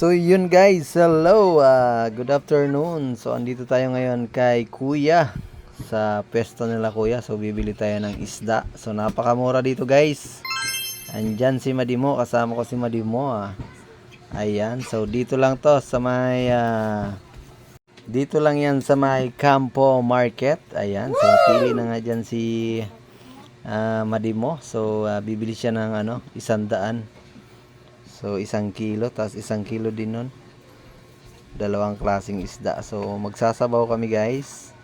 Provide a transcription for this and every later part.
So yun guys, hello, ah, good afternoon. So andito tayo ngayon kay Kuya sa pesto nila Kuya. So bibili tayo ng isda. So napakamura dito guys. Andyan si Madimo, kasama ko si Madimo ah. Ayan, so dito lang to sa may ah, dito lang yan sa may Campo Market. Ayan, so pili na nga dyan si ah, Madimo. So ah, bibili siya ng ano, isandaan. So, isang kilo, tapos isang kilo din nun. Dalawang klaseng isda. So, magsasabaw kami guys.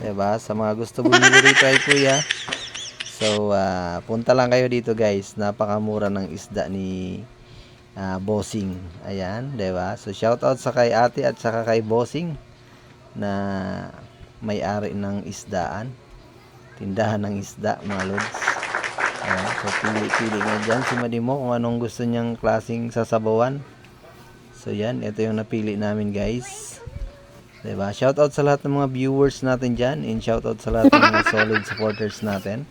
'Di ba Sa mga gusto bumili rito ay kuya. So, ah, punta lang kayo dito guys. Napakamura ng isda ni ah, Bossing. Ayan, 'di ba So, shout out sa kay ate at saka kay Bossing na may-ari ng isdaan. Tindahan ng isda, mga lods. Ayan, so pili-pili nga dyan si Madimo kung anong gusto niyang klaseng sasabawan. So yan, ito yung napili namin guys. 'Di ba? Shoutout sa lahat ng mga viewers natin dyan and shoutout sa lahat ng mga solid supporters natin.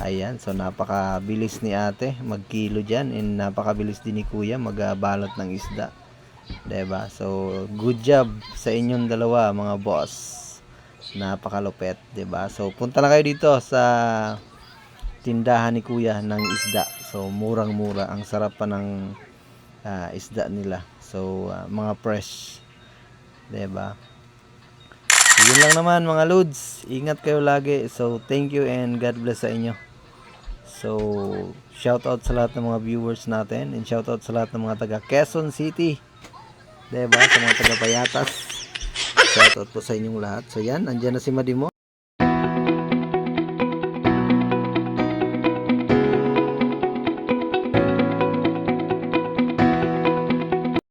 Ayan, so napakabilis ni ate magkilo dyan and napakabilis din ni kuya magbalot ng isda. 'Di ba? So good job sa inyong dalawa mga boss. Napakalupet, 'di ba? So punta lang kayo dito sa tindahan ni kuya ng isda. So, murang-mura. Ang sarap pa ng ah, isda nila. So, ah, mga fresh. ba? So, yun lang naman mga loads. Ingat kayo lagi. So, thank you and God bless sa inyo. So, shout out sa lahat ng mga viewers natin and shout out sa lahat ng mga taga Quezon City. 'Di ba? Sa mga taga Payatas. Shout out po sa inyong lahat. So, yan. Andiyan na si Madimo.